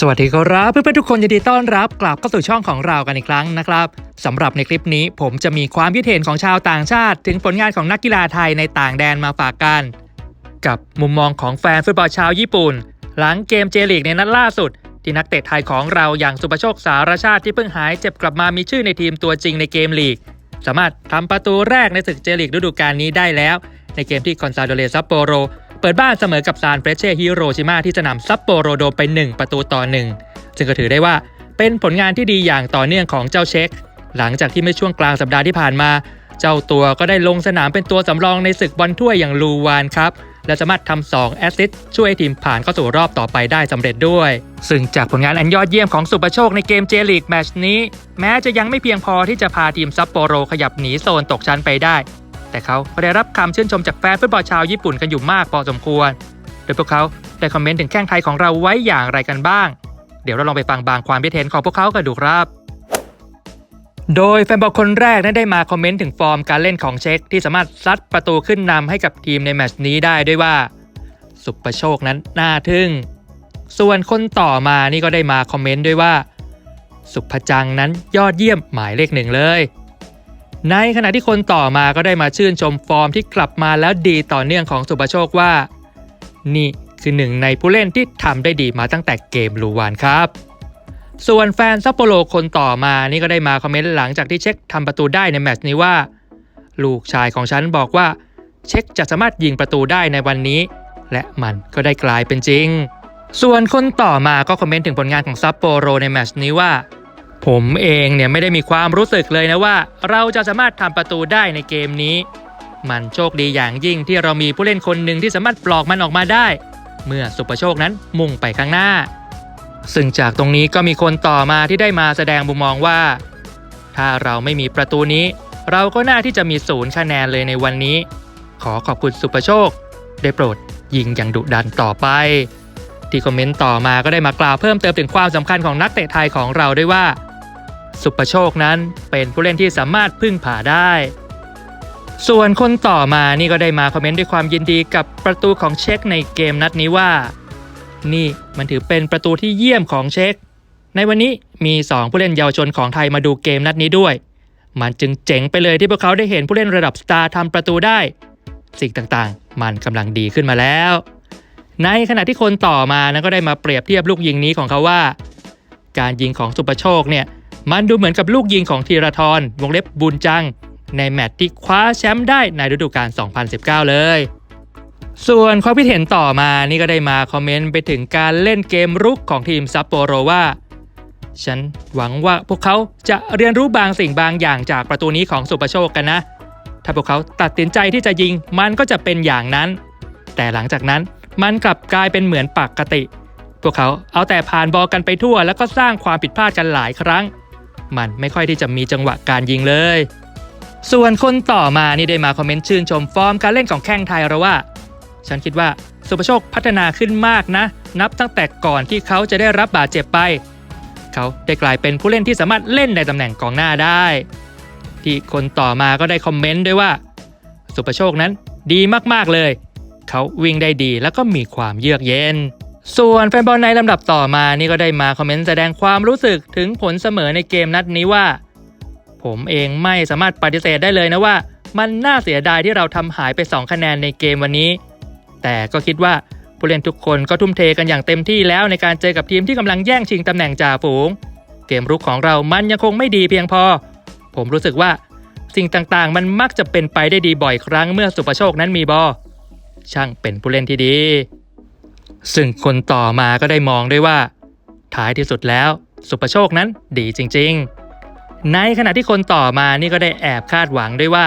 สวัสดีครับเพื่อนๆทุกคนยินดีต้อนรับกลับเข้าสู่ช่องของเรากันอีกครั้งนะครับสำหรับในคลิปนี้ผมจะมีความคิดเห็นของชาวต่างชาติ ถึงผลงานของนักกีฬาไทยในต่างแดนมาฝากกัน กับมุมมองของแฟนฟุตบอลชาวญี่ปุ่น หลังเกมเจลีกในนัดล่าสุด ที่นักเตะไทยของเราอย่างสุประโชคสารชาติที่เพิ่งหายเจ็บกลับมามีชื่อในทีมตัวจริงในเกมลีก สามารถทำประตูแรกในศึกเจลีกฤดูกาลนี้ได้แล้ว ในเกมที่คอนซาโดเลซัปโปโร เปิดบ้านเสมอกับซานเฟรเช่ฮิโรชิมาที่สนามซัปโปโรโดไป 1 ประตูต่อ 1 ซึ่งก็ถือได้ว่าเป็นผลงานที่ดีอย่างต่อเนื่องของเจ้าเช็ค หลังจากที่เมื่อช่วงกลางสัปดาห์ที่ผ่านมา เจ้าตัวก็ได้ลงสนามเป็นตัวสำรองในศึกบอลถ้วยอย่างลูวานครับและสามารถทำ2แอสซิสต์ช่วยทีมผ่านเข้าสู่รอบต่อไปได้สำเร็จด้วย ซึ่งจากผลงานอันยอดเยี่ยมของสุประโชคในเกมเจลีกแมชนี้ แม้จะยังไม่เพียงพอที่จะพาทีมซัปโปโรขยับหนีโซนตกชั้นไปได้ แต่เขาก็ได้รับคำชื่นชมจากแฟนฟุตบอลชาวญี่ปุ่นกันอยู่มากพอสมควร โดยพวกเขาได้คอมเมนต์ถึงแข้งไทยของเราไว้อย่างไรกันบ้าง เดี๋ยวเราลองไปฟังบางความคิดเห็นของพวกเขากันดูครับ โดยแฟนบอลคนแรกนั้นได้มาคอมเมนต์ถึงฟอร์มการเล่นของเช็คที่สามารถซัดประตูขึ้นนำให้กับทีมในแมตช์นี้ได้ด้วยว่า สุประโชคนั้นน่าทึ่ง ส่วนคนต่อมานี่ก็ได้มาคอมเมนต์ด้วยว่า สุภจังนั้นยอดเยี่ยมหมายเลขหนึ่งเลย ในขณะที่คนต่อมาก็ได้มาชื่นชมฟอร์มที่กลับมาแล้วดีต่อเนื่องของสุปโชคว่า นี่คือหนึ่งในผู้เล่นที่ทำได้ดีมาตั้งแต่เกมลูวานครับ ส่วนแฟนซัปโปโรคนต่อมานี่ก็ได้มาคอมเมนต์หลังจากที่เช็คทำประตูได้ในแมตช์นี้ว่า ลูกชายของฉันบอกว่า เช็คจะสามารถยิงประตูได้ในวันนี้ และมันก็ได้กลายเป็นจริง ส่วนคนต่อมาก็คอมเมนต์ถึงผลงานของซัปโปโรในแมตช์นี้ว่า ผมเองเนี่ยไม่ได้มีความรู้สึกเลยนะว่า เราจะสามารถทำประตูได้ในเกมนี้ มันโชคดีอย่างยิ่งที่เรามีผู้เล่นคนหนึ่งที่สามารถปลอกมันออกมาได้ เมื่อสุปโชคนั้นมุ่งไปข้างหน้า ซึ่งจากตรงนี้ก็มีคนต่อมาที่ได้มาแสดงมุมมองว่า ถ้าเราไม่มีประตูนี้ เราก็น่าที่จะมีศูนย์คะแนนเลยในวันนี้ ขอขอบคุณสุปโชค ได้โปรดยิงอย่างดุดันต่อไป ที่คอมเมนต์ต่อมาก็ได้มากล่าวเพิ่มเติมถึงความสำคัญของนักเตะไทยของเราด้วยว่า สุประโชคนั้นเป็นผู้เล่นที่สามารถพึ่งผ่าได้ ส่วนคนต่อมานี่ก็ได้มาคอมเมนต์ด้วยความยินดีกับประตูของเช็คในเกมนัดนี้ว่า นี่มันถือเป็นประตูที่เยี่ยมของเช็ค ในวันนี้มี 2 ผู้เล่นเยาวชนของไทยมาดูเกมนัดนี้ด้วย มันจึงเจ๋งไปเลยที่พวกเขาได้เห็นผู้เล่นระดับสตาร์ทำประตูได้ สิ่งต่างๆ มันกำลังดีขึ้นมาแล้ว ในขณะที่คนต่อมานั้นก็ได้มาเปรียบเทียบลูกยิงนี้ของเขาว่า การยิงของสุประโชคเนี่ย มันดูเหมือนกับลูกยิงของธีรทรวงเล็บบุญจัง ในแมตช์ที่คว้าแชมป์ได้ในฤดูกาล 2019 เลย ส่วนความคิดเห็นต่อมานี่ก็ได้มาคอมเมนต์ไปถึงการเล่นเกมรุกของทีมซัปโปโรว่าฉันหวังว่าพวกเขาจะเรียนรู้บางสิ่งบางอย่างจากประตูนี้ของสุปโชคกันนะ ถ้าพวกเขาตัดสินใจที่จะยิงมันก็จะเป็นอย่างนั้น แต่หลังจากนั้นมันกลับกลายเป็นเหมือนปกติ พวกเขาเอาแต่ผ่านบอลกันไปทั่ว แล้วก็สร้างความผิดพลาดกันหลายครั้ง มันไม่ค่อยที่จะมีจังหวะการยิงเลย ส่วนคนต่อมานี่ได้มาคอมเมนต์ชื่นชมฟอร์มการเล่นของแข้งไทยเราว่า ฉันคิดว่าสุประโชคพัฒนาขึ้นมากนะ นับตั้งแต่ก่อนที่เขาจะได้รับบาดเจ็บไป เขาได้กลายเป็นผู้เล่นที่สามารถเล่นในตำแหน่งกองหน้าได้ ที่คนต่อมาก็ได้คอมเมนต์ด้วยว่า สุประโชคนั้นดีมากๆเลย เขาวิ่งได้ดีแล้วก็มีความเยือกเย็น ส่วนแฟนบอลในลำดับต่อมานี่ก็ได้มาคอมเมนต์แสดงความรู้สึกถึงผลเสมอในเกมนัดนี้ว่า ผมเองไม่สามารถปฏิเสธได้เลยนะว่า มันน่าเสียดายที่เราทำหายไป 2 คะแนนในเกมวันนี้ แต่ก็คิดว่าผู้เล่นทุกคนก็ทุ่มเทกันอย่างเต็มที่แล้วในการเจอกับทีมที่กำลังแย่งชิงตำแหน่งจ่าฝูง เกมรุกของเรามันยังคงไม่ดีเพียงพอ ผมรู้สึกว่าสิ่งต่างๆ มันมักจะเป็นไปได้ดีบ่อยครั้งเมื่อสุปโชคนั้นมีบอลช่างเป็นผู้เล่นที่ดี ซึ่งคนต่อมาก็ได้มองด้วยว่า ท้ายที่สุดแล้ว สุประโชคนั้นดีจริง ๆ ในขณะที่คนต่อมานี่ก็ได้แอบคาดหวังด้วยว่า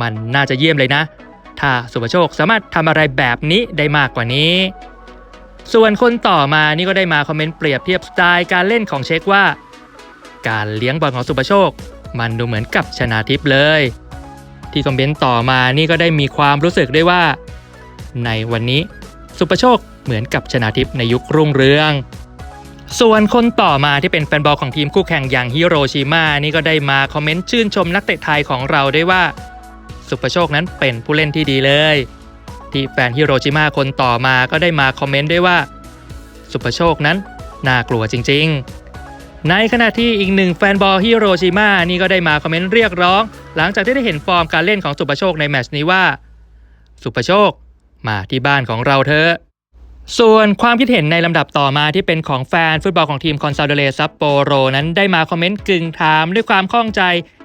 มันน่าจะเยี่ยมเลยนะ ถ้าสุประโชคสามารถทำอะไรแบบนี้ได้มากกว่านี้ ส่วนคนต่อมานี่ก็ได้มาคอมเมนต์เปรียบเทียบสไตล์การเล่นของเช็คว่า การเลี้ยงบอลของสุประโชค มันดูเหมือนกับชนาทิพย์เลย ที่คอมเมนต์ต่อมานี่ก็ได้มีความรู้สึกได้ว่า ในวันนี้สุประโชค เหมือนกับชนาทิพย์ในยุครุ่งเรือง ส่วนคนต่อมาที่เป็นแฟนบอลของทีมคู่แข่งอย่างฮิโรชิมานี่ก็ได้มาคอมเมนต์ชื่นชมนักเตะไทยของเราได้ว่า สุประโชคนั้นเป็นผู้เล่นที่ดีเลย ที่แฟนฮิโรชิมาคนต่อมาก็ได้มาคอมเมนต์ด้วยว่า สุประโชคนั้นน่ากลัวจริง ๆในขณะที่อีกหนึ่งแฟนบอลฮิโรชิมานี่ก็ได้มาคอมเมนต์เรียกร้อง หลังจากที่ได้เห็นฟอร์มการเล่นของสุประโชคในแมตช์นี้ว่า สุประโชค มาที่บ้านของเราเถอะ ส่วนความคิดเห็นในลำดับต่อมาที่เป็นของแฟนฟุตบอลของทีมคอนซาโดเลซัปโปโรนั้นได้มาคอมเมนต์กึ่งถามด้วยความข้องใจ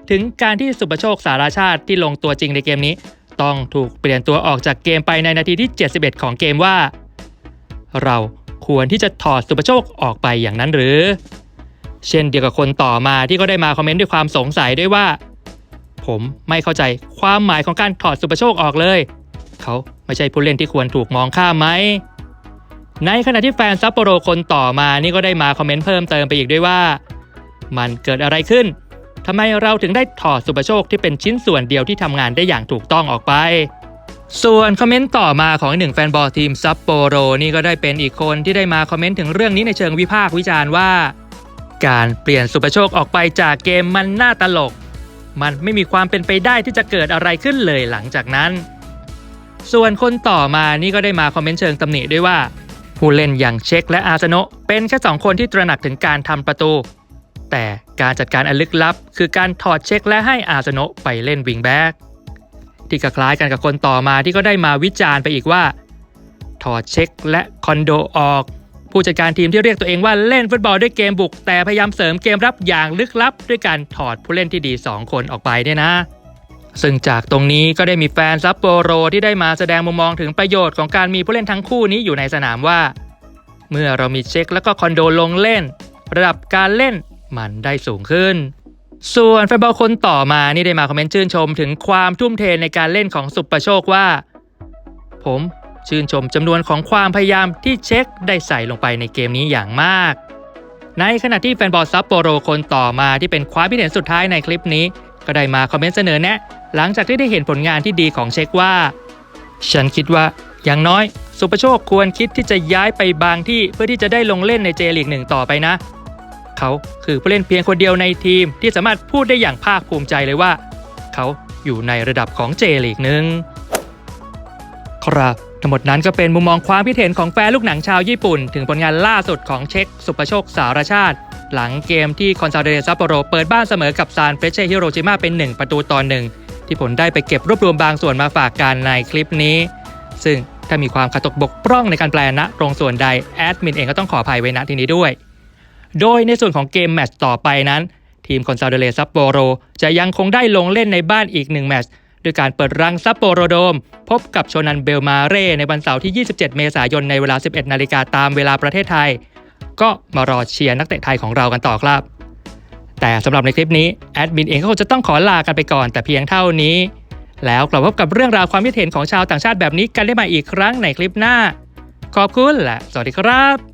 ถึงการที่สุปโชคสาราชาติที่ลงตัวจริงในเกมนี้ ต้องถูกเปลี่ยนตัวออกจากเกมไปในนาทีที่ 71 ของเกมว่า เราควรที่จะถอดสุปโชคออกไปอย่างนั้นหรือ เช่นเดียวกับคนต่อมาที่ก็ได้มาคอมเมนต์ด้วยความสงสัยด้วยว่า ผมไม่เข้าใจความหมายของการถอดสุปโชคออกเลย เขาไม่ใช่ผู้เล่นที่ควรถูกมองข้ามไหม ในขณะที่แฟนซัปโปโรคนต่อมานี่ก็ได้มาคอมเมนต์เพิ่มเติมไปอีกด้วยว่า มันเกิดอะไรขึ้นทำไมเราถึงได้ถอดสุปโชคที่เป็นชิ้นส่วนเดียวที่ทำงานได้อย่างถูกต้องออกไป ส่วนคอมเมนต์ต่อมาของหนึ่งแฟนบอลทีมซัปโปโรนี่ก็ได้เป็นอีกคนที่ได้มาคอมเมนต์ถึงเรื่องนี้ในเชิงวิพากษ์วิจารณ์ว่า การเปลี่ยนสุปโชคออกไปจากเกมมันน่าตลก มันไม่มีความเป็นไปได้ที่จะเกิดอะไรขึ้นเลยหลังจากนั้น ส่วนคนต่อมานี่ก็ได้มาคอมเมนต์เชิงตำหนิด้วยว่า ผู้เล่นอย่างเช็คและอาร์เซโนะเป็นแค่สองคนที่ตระหนักถึงการทำประตู แต่การจัดการอันลึกลับ คือการถอดเช็คและให้อาร์เซโนะไปเล่นวิงแบ็กที่คล้ายกันกับคนต่อมาที่ก็ได้มาวิจารณ์ไปอีกว่า ถอดเช็คและคอนโดออก ผู้จัดการทีมที่เรียกตัวเองว่าเล่นฟุตบอลด้วยเกมบุก แต่พยายามเสริมเกมรับอย่างลึกลับ ด้วยการถอดผู้เล่นที่ดี 2 คนออกไปเนี่ยนะ ซึ่งจากตรงนี้ก็ได้มีแฟนซัปโปโรที่ได้มาแสดงมุมมองถึงประโยชน์ของการมีผู้เล่นทั้งคู่นี้อยู่ในสนามว่า เมื่อเรามีเช็คแล้วก็คอนโดลงเล่น ระดับการเล่นมันได้สูงขึ้น ส่วนแฟนบอลคนต่อมานี่ได้มาคอมเมนต์ชื่นชมถึงความทุ่มเทในการเล่นของสุปประโชคว่า ผมชื่นชมจำนวนของความพยายามที่เช็คได้ใส่ลงไปในเกมนี้อย่างมาก ในขณะที่แฟนบอลซัปโปโรคนต่อมาที่เป็นความคิดเห็นสุดท้ายในคลิปนี้ ก็ได้มาคอมเมนต์เสนอแนะ หลังจากที่ได้เห็นผลงานที่ดีของเช็คว่า ฉันคิดว่าอย่างน้อย สุประโชคควรคิดที่จะย้ายไปบางที่เพื่อที่จะได้ลงเล่นในเจลีกหนึ่งต่อไปนะ เขาคือผู้เล่นเพียงคนเดียวในทีมที่สามารถพูดได้อย่างภาคภูมิใจเลยว่า เขาอยู่ในระดับของเจลีกหนึ่งครับทั้งหมดนั้นก็เป็นมุมมองความคิดเห็นของแฟนลูกหนังชาวญี่ปุ่น ถึงผลงานล่าสุดของเช็คสุประโชคสารชาติ หลังเกมที่คอนซาเดซัปโปโรเปิดบ้านเสมอกับซานเฟรเช่ฮิโรชิมาเป็น 1 ประตูต่อหนึ่งที่ผลได้ไปเก็บรวบรวมบางส่วนมาฝากกันในคลิปนี้ ซึ่งถ้ามีความขัดตกบกพร่องในการแปลณตรงส่วนใดแอดมินเองก็ต้องขออภัยไว้ณที่นี้ด้วย โดยในส่วนของเกมแมตช์ต่อไปนั้น ทีมคอนซาเดเลซัปโปโรจะยังคงได้ลงเล่นในบ้านอีกหนึ่งแมตช์ด้วยการเปิดรังซัปโปโรโดม พบกับโชนันเบลมาเร่ในวันเสาร์ที่ 27 เมษายนในเวลา 11 นาฬิกาตามเวลาประเทศไทย ก็มารอเชียร์นักเตะไทยของเรากันต่อครับ แต่สำหรับในคลิปนี้แอดมินเองก็คงจะต้องขอลากันไปก่อน แต่เพียงเท่านี้ แล้วกลับพบกับเรื่องราวความคิดเห็นของชาวต่างชาติแบบนี้กันได้ใหม่อีกครั้งในคลิปหน้า ขอบคุณและสวัสดีครับ